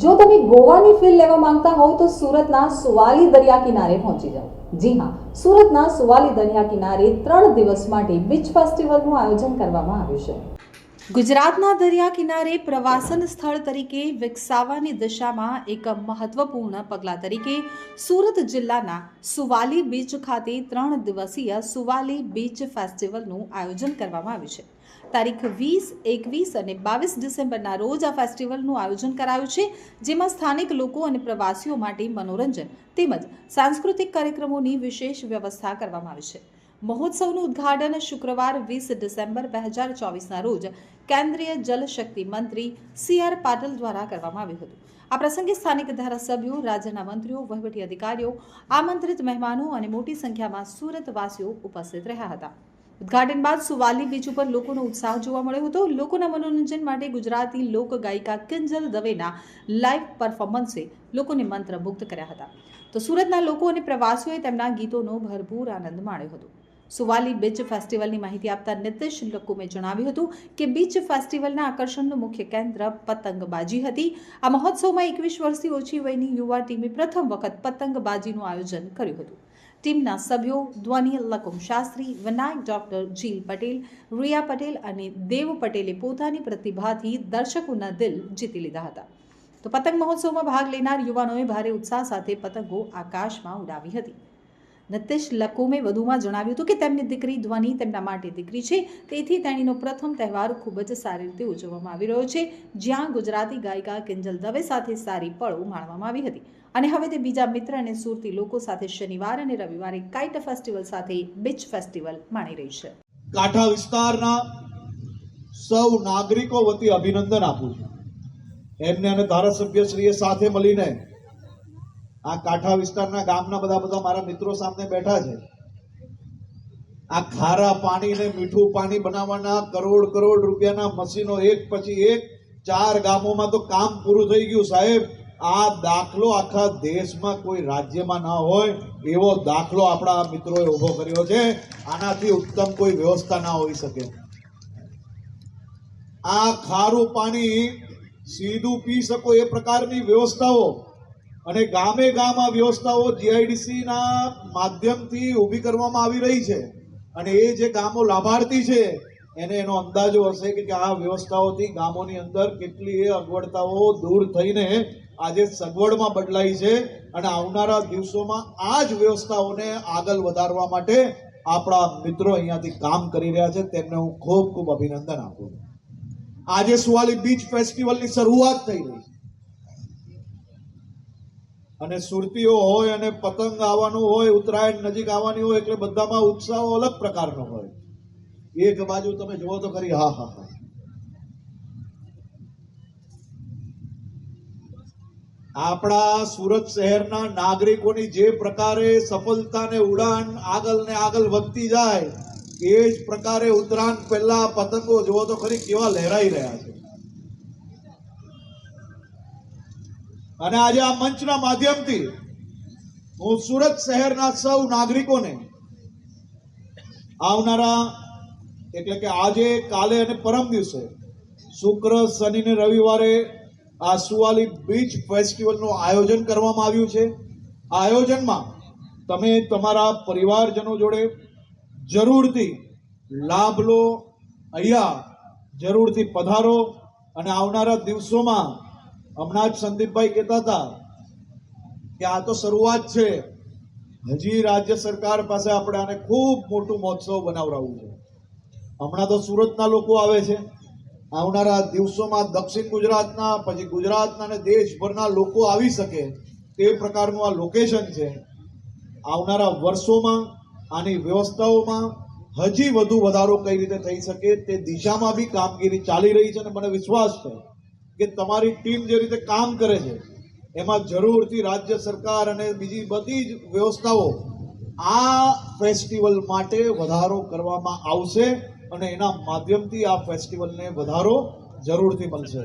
જો તમે ગોવાની ફીલ લેવા માંગતા હોવ તો સુરતના સુવાલી દરિયા કિનારે પહોંચી જાઓ. જી હા, સુરતના સુવાલી દરિયા કિનારે ત્રણ દિવસ માટે બીચ ફેસ્ટિવલનું આયોજન કરવામાં આવ્યું છે. ગુજરાતના દરિયા કિનારે પ્રવાસન સ્થળ તરીકે વિકસાવવાની દિશામાં એક મહત્વપૂર્ણ પગલાં તરીકે સુરત જિલ્લાના સુવાલી બીચ ખાતે ત્રણ દિવસીય સુવાલી બીચ ફેસ્ટિવલનું આયોજન કરવામાં આવ્યું છે. તારીખ વીસ, એકવીસ અને બાવીસ ડિસેમ્બરના રોજ આ ફેસ્ટિવલનું આયોજન કરાયું છે, જેમાં સ્થાનિક લોકો અને પ્રવાસીઓ માટે મનોરંજન તેમજ સાંસ્કૃતિક કાર્યક્રમોની વિશેષ વ્યવસ્થા કરવામાં આવી છે. મહોત્સવનું ઉદ્ઘાટન શુક્રવાર વીસ ડિસેમ્બર બે હજાર ચોવીસના રોજ કેન્દ્રીય જલશક્તિ મંત્રી સી આર પાટીલ દ્વારા કરવામાં આવ્યું હતું. આ પ્રસંગે સ્થાનિક ધારાસભ્યો, રાજ્યના મંત્રીઓ, વહીવટી અધિકારીઓ, આમંત્રિત મહેમાનો અને મોટી સંખ્યામાં સુરતવાસીઓ ઉપસ્થિત રહ્યા હતા. ઉદ્ઘાટન બાદ સુવાલી બીચ ઉપર લોકોનો ઉત્સાહ જોવા મળ્યો હતો. લોકોના મનોરંજન માટે ગુજરાતી લોક ગાયિકા કિંજલ દવેના લાઈવ પરફોર્મન્સે લોકોને મંત્રમુગ્ધ કર્યા હતા. તો સુરતના લોકો અને પ્રવાસીઓએ તેમના ગીતોનો ભરપૂર આનંદ માણ્યો હતો. સુવાલી બીચ ફેસ્ટિવલની માહિતી આપતા નિતેશ લક્કુમે જણાવ્યું હતું કે બીચ ફેસ્ટિવલના આકર્ષણનું મુખ્ય કેન્દ્ર પતંગબાજી હતી. આ મહોત્સવમાં એકવીસ વર્ષથી ઓછી વયની યુવા ટીમે પ્રથમ વખત પતંગબાજીનું આયોજન કર્યું હતું. ટીમના સભ્યો ધ્વનિ લકુમ શાસ્ત્રી, વિનાયક ડોક્ટર જીલ પટેલ, રિયા પટેલ અને દેવ પટેલે પોતાની પ્રતિભાથી દર્શકોના દિલ જીતી લીધા હતા. તો પતંગ મહોત્સવમાં ભાગ લેનાર યુવાનોએ ભારે ઉત્સાહ સાથે પતંગો આકાશમાં ઉડાવી હતી. નિતિશ લકુમે વધુમાં જણાવ્યું હતું કે તેમની દીકરી ધ્વનિ તેમના માટે દીકરી છે તેથી તેણીનો પ્રથમ તહેવાર ખૂબ જ સારી રીતે ઉજવવામાં આવી રહ્યો છે. જ્યાં ગુજરાતી ગાયિકા કિંજલ દવે સાથે સારી પળ માણવામાં આવી હતી. અને હવે તે બીજા મિત્ર અને સુરતી લોકો સાથે શનિવાર અને રવિવારે કાઇટ ફેસ્ટિવલ સાથે બીચ ફેસ્ટિવલ માણી રહી છે. કાંઠા વિસ્તારના સૌ નાગરિકો વતી અભિનંદન આપું છું. એમને અને ધારાસભ્યશ્રીએ સાથે મળીને આ કાંઠા વિસ્તારના ગામના બધા બધા મારા મિત્રો સામે બેઠા છે. આ ખારા પાણીને મીઠું પાણી બનાવવાના કરોડ કરોડ રૂપિયાના મશીનો એક પછી એક ચાર ગામોમાં તો કામ પૂરું થઈ ગયું સાહેબ. આ દાખલો આખા દેશમાં કોઈ રાજ્યમાં ના હોય એવો દાખલો આપણા મિત્રોએ ઊભો કર્યો છે. આનાથી ઉત્તમ કોઈ વ્યવસ્થા ના હોઈ શકે. આ ખારું પાણી સીધું પી શકો એ પ્રકારની વ્યવસ્થાઓ. અને ગામે ગામ આ વ્યવસ્થાઓ જીઆઈડીસીના માધ્યમથી ઊભી કરવામાં આવી રહી છે. અને એ જે ગામો લાભાર્થી છે, એને એનો અંદાજો હશે કે આ વ્યવસ્થાઓથી ગામોની અંદર કેટલી અગવડતાઓ દૂર થઈને આજે સગવડમાં બદલાઈ છે અને આવનારા દિવસોમાં આ જ વ્યવસ્થાઓને આગળ વધારવા માટે આપણા મિત્રો અહીંયાથી કામ કરી રહ્યા છે. તેમને હું ખૂબ ખૂબ અભિનંદન આપું છું. આજે સુવાલી બીચ ફેસ્ટિવલની શરૂઆત થઈ રહી છે. અને સુરતીઓ હોય અને પતંગ આવવાનું હોય, ઉત્તરાયણ નજીક આવવાની હોય, એટલે બધામાં ઉત્સાહ અલગ પ્રકારનો હોય. એક બાજુ તમે જુઓ તો ખરી, હા હા હા. આપણા સુરત શહેરના નાગરિકોની જે પ્રકારે સફળતાને ઉડાન આગળ ને આગળ વધતી જાય, એ જ પ્રકારે ઉત્તરાયણ પહેલા પતંગો જુઓ તો ખરી કેવા લહેરાઈ રહ્યા છે. અને આજે આ મંચના માધ્યમથી હું સુરત શહેરના સૌ નાગરિકોને આવનારા, એટલે કે આજે, કાલે અને પરમ દિવસે શુક્ર, શનિ ને રવિવારે આ સુવાલી બીચ ફેસ્ટિવલનું આયોજન કરવામાં આવ્યું છે. આ આયોજનમાં તમે તમારા પરિવારજનો જોડે જરૂરથી લાભ લો, અહીંયા જરૂરથી પધારો અને આવનારા દિવસોમાં હમણાં જ સંદીપભાઈ કહેતા હતા કે આ તો શરૂઆત છે. હજી રાજ્ય સરકાર પાસે આપણે આને ખૂબ મોટું મહોત્સવ બનાવડાવવું છે. હમણાં તો સુરતના લોકો આવે છે. આવનારા દિવસોમાં દક્ષિણ ગુજરાતના, પછી ગુજરાતના અને દેશભરના લોકો આવી શકે તે પ્રકારનું આ લોકેશન છે. આવનારા વર્ષોમાં આની વ્યવસ્થાઓમાં હજી વધુ વધારો કઈ રીતે થઈ શકે તે દિશામાં બી કામગીરી ચાલી રહી છે અને મને વિશ્વાસ છે. કે તમારી ટીમ જે રીતે કામ કરે છે, એમાં જરૂરથી રાજ્ય સરકાર અને બીજી બધી જ વ્યવસ્થાઓ આ ફેસ્ટિવલ માટે વધારો કરવામાં આવશે અને એના માધ્યમથી આ ફેસ્ટિવલને વધારો જરૂરથી મળશે